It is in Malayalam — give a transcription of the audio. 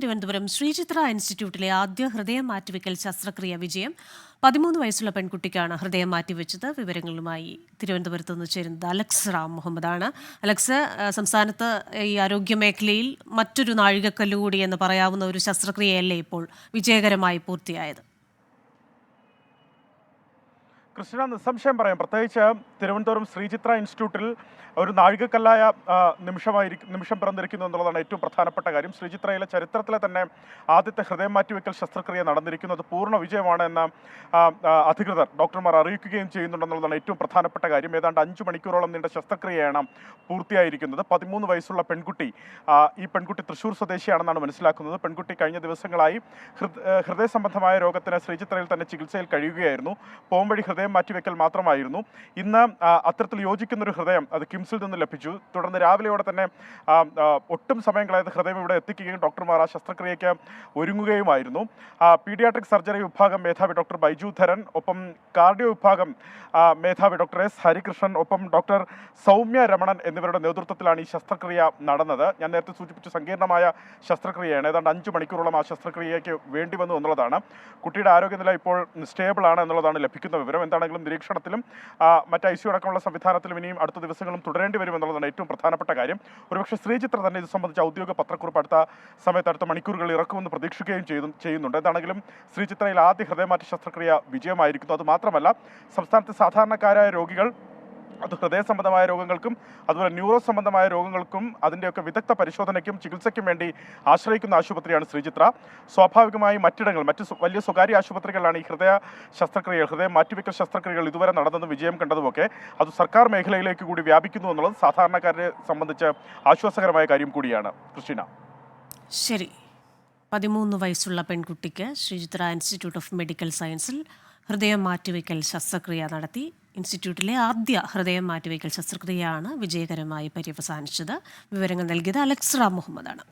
തിരുവനന്തപുരം ശ്രീചിത്ര ഇൻസ്റ്റിറ്റ്യൂട്ടിലെ ആദ്യ ഹൃദയം മാറ്റിവെക്കൽ ശസ്ത്രക്രിയ വിജയം പതിമൂന്ന് വയസ്സുള്ള പെൺകുട്ടിക്കാണ് ഹൃദയം മാറ്റിവെച്ചത്. വിവരങ്ങളുമായി തിരുവനന്തപുരത്ത് നിന്ന് ചേരുന്നത് അലക്സ് റാം മുഹമ്മദാണ്. അലക്സ് സംസ്ഥാനത്ത് ഈ ആരോഗ്യ മേഖലയിൽ മറ്റൊരു നാഴികക്കല്ലുകൂടി എന്ന് പറയാവുന്ന ഒരു ശസ്ത്രക്രിയയല്ലേ ഇപ്പോൾ വിജയകരമായി പൂർത്തിയായത്? കൃഷ്ണ നിസ്സംശയം പറയാം. പ്രത്യേകിച്ച് തിരുവനന്തപുരം ശ്രീചിത്ര ഇൻസ്റ്റിറ്റ്യൂട്ടിൽ ഒരു നാഴികക്കല്ലായ നിമിഷമായിരിക്കും നിമിഷം പിറന്നിരിക്കുന്നു എന്നുള്ളതാണ് ഏറ്റവും പ്രധാനപ്പെട്ട കാര്യം. ശ്രീചിത്രയിലെ ചരിത്രത്തിലെ തന്നെ ആദ്യത്തെ ഹൃദയം മാറ്റിവെക്കൽ ശസ്ത്രക്രിയ നടന്നിരിക്കുന്നു അത് പൂർണ വിജയമാണ് എന്ന് അധികൃതർ ഡോക്ടർമാർ അറിയിക്കുകയും ചെയ്യുന്നുണ്ടെന്നുള്ളതാണ് ഏറ്റവും പ്രധാനപ്പെട്ട കാര്യം. ഏതാണ്ട് അഞ്ച് മണിക്കൂറോളം നീണ്ട ശസ്ത്രക്രിയയാണ് പൂർത്തിയായിരിക്കുന്നത്. പതിമൂന്ന് വയസ്സുള്ള പെൺകുട്ടി ഈ പെൺകുട്ടി തൃശ്ശൂർ സ്വദേശിയാണെന്നാണ് മനസ്സിലാക്കുന്നത്. പെൺകുട്ടി കഴിഞ്ഞ ദിവസങ്ങളായി ഹൃദയ സംബന്ധമായ രോഗത്തിന് ശ്രീചിത്രയിൽ തന്നെ ചികിത്സയിൽ കഴിയുകയായിരുന്നു. പോംവഴി ഹൃദയം മാറ്റിവെക്കൽ മാത്രമായിരുന്നു. ഇന്ന് അത്തരത്തിൽ യോജിക്കുന്ന ഒരു ഹൃദയം അത് കിംസിൽ നിന്ന് ലഭിച്ചു. തുടർന്ന് രാവിലെയോടെ തന്നെ ഒട്ടും സമയം കളയാതെ ഹൃദയം ഇവിടെ എത്തിക്കുകയും ഡോക്ടർമാർ ആ ശസ്ത്രക്രിയയ്ക്ക് ഒരുങ്ങുകയുമായിരുന്നു. പീഡിയാട്രിക് സർജറി വിഭാഗം മേധാവി ഡോക്ടർ ബൈജു ധരൻ ഒപ്പം കാർഡിയോ വിഭാഗം മേധാവി ഡോക്ടർ എസ് ഹരികൃഷ്ണൻ ഒപ്പം ഡോക്ടർ സൗമ്യ രമണൻ എന്നിവരുടെ നേതൃത്വത്തിലാണ് ഈ ശസ്ത്രക്രിയ നടന്നത്. ഞാൻ നേരത്തെ സൂചിപ്പിച്ച സങ്കീർണമായ ശസ്ത്രക്രിയയാണ്. ഏതാണ്ട് അഞ്ച് മണിക്കൂറോളം ആ ശസ്ത്രക്രിയയ്ക്ക് വേണ്ടി വന്നു എന്നുള്ളതാണ്. കുട്ടിയുടെ ആരോഗ്യനില ഇപ്പോൾ സ്റ്റേബിൾ ആണ് എന്നുള്ളതാണ് ലഭിക്കുന്ന വിവരം. എന്താണെങ്കിലും നിരീക്ഷണത്തിലും മറ്റ് ഐ സി അടക്കമുള്ള സംവിധാനത്തിലും ഇനിയും അടുത്ത ദിവസങ്ങളും തുടരേണ്ടി വരും എന്നുള്ളതാണ് ഏറ്റവും പ്രധാനപ്പെട്ട കാര്യം. ഒരുപക്ഷെ ശ്രീചിത്ര തന്നെ ഇത് സംബന്ധിച്ച ഔദ്യോഗിക പത്രക്കുറിപ്പ് അടുത്ത സമയത്ത് അടുത്ത മണിക്കൂറുകളിൽ ഇറക്കുമെന്ന് പ്രതീക്ഷിക്കുകയും ചെയ്തു ചെയ്യുന്നുണ്ട്. എന്താണെങ്കിലും ശ്രീചിത്രയിൽ ആദ്യ ഹൃദയമാറ്റ ശസ്ത്രക്രിയ വിജയമായിരിക്കുന്നു. അതുമാത്രമല്ല സംസ്ഥാനത്തെ സാധാരണക്കാരായ രോഗികൾ അത് ഹൃദയ സംബന്ധമായ രോഗങ്ങൾക്കും അതുപോലെ ന്യൂറോ സംബന്ധമായ രോഗങ്ങൾക്കും അതിന്റെയൊക്കെ വിദഗ്ധ പരിശോധനയ്ക്കും ചികിത്സയ്ക്കും വേണ്ടി ആശ്രയിക്കുന്ന ആശുപത്രിയാണ് ശ്രീചിത്ര. സ്വാഭാവികമായി മറ്റിടങ്ങൾ മറ്റ് വലിയ സ്വകാര്യ ആശുപത്രികളിലാണ് ഈ ഹൃദയ ശസ്ത്രക്രിയകൾ ഹൃദയ മാറ്റിവെക്കൽ ശസ്ത്രക്രിയകൾ ഇതുവരെ നടന്നതും വിജയം കണ്ടതുമൊക്കെ. അത് സർക്കാർ മേഖലയിലേക്ക് കൂടി വ്യാപിക്കുന്നു എന്നുള്ളത് സാധാരണക്കാരെ സംബന്ധിച്ച് ആശ്വാസകരമായ കാര്യം കൂടിയാണ്. കൃഷ്ണ ശരി. പതിമൂന്ന് വയസ്സുള്ള പെൺകുട്ടിക്ക് ശ്രീചിത്ര ഇൻസ്റ്റിറ്റ്യൂട്ട് ഓഫ് മെഡിക്കൽ സയൻസിൽ ഹൃദയം മാറ്റിവെക്കൽ ശസ്ത്രക്രിയ നടത്തി. ഇൻസ്റ്റിറ്റ്യൂട്ടിലെ ആദ്യ ഹൃദയം മാറ്റിവയ്ക്കൽ ശസ്ത്രക്രിയയാണ് വിജയകരമായി പര്യവസാനിച്ചത്. വിവരങ്ങൾ നൽകിയത് അലക്സ് റാം മുഹമ്മദാണ്.